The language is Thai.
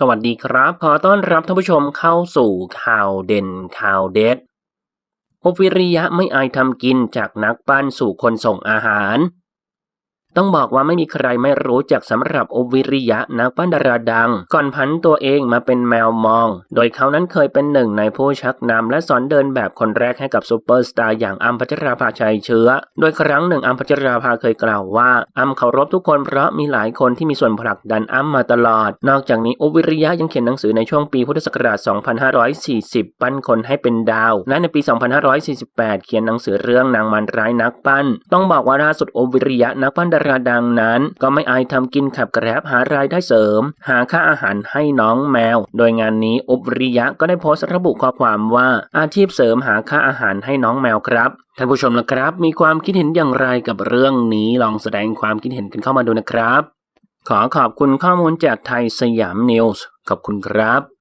สวัสดีครับ ขอต้อนรับท่านผู้ชมเข้าสู่ข่าวเด่นข่าวเด็ดอบวิริยะไม่อายทำกินจากนักปั้นสู่คนส่งอาหาร ต้องบอกว่าไม่มีใครไม่รู้จักสำหรับอบวิริยะนักปั้นดาราดัง ก่อนพันตัวเองมาเป็นแมวมอง โดยเขานั้นเคยเป็นหนึ่งในผู้ชักนำและสอนเดินแบบคนแรกให้กับซูเปอร์สตาร์อย่างอัมพัชราภาชัยเชื้อ โดยครั้งหนึ่งอัมพัชราภาเคยกล่าวว่าอัมเคารพทุกคนเพราะมีหลายคนที่มีส่วนผลักดันอัมมาตลอด นอกจากนี้อบวิริยะยังเขียนหนังสือในช่วงปีพุทธศักราช 2540 ปั้นคนให้เป็นดาว และในปี 2548 เขียนหนังสือเรื่องนางมันร้ายนักปั้น ต้องบอกว่าล่าสุดอบวิริยะนักปั้นดาราดังนั้น ก็ไม่อายทำกินขับแกร็บหารายได้เสริม หาค่าอาหารให้น้องแมว โดยงานนี้อบริยะก็ได้โพสต์ระบุข้อความว่าอาชีพเสริมหาค่าอาหารให้น้องแมวครับท่านผู้ชมนะครับ มีความคิดเห็นอย่างไรกับเรื่องนี้ลองแสดงความคิดเห็นกันเข้ามาดูนะครับ ขอขอบคุณข้อมูลจากไทยสยามนิวส์ขอบคุณครับ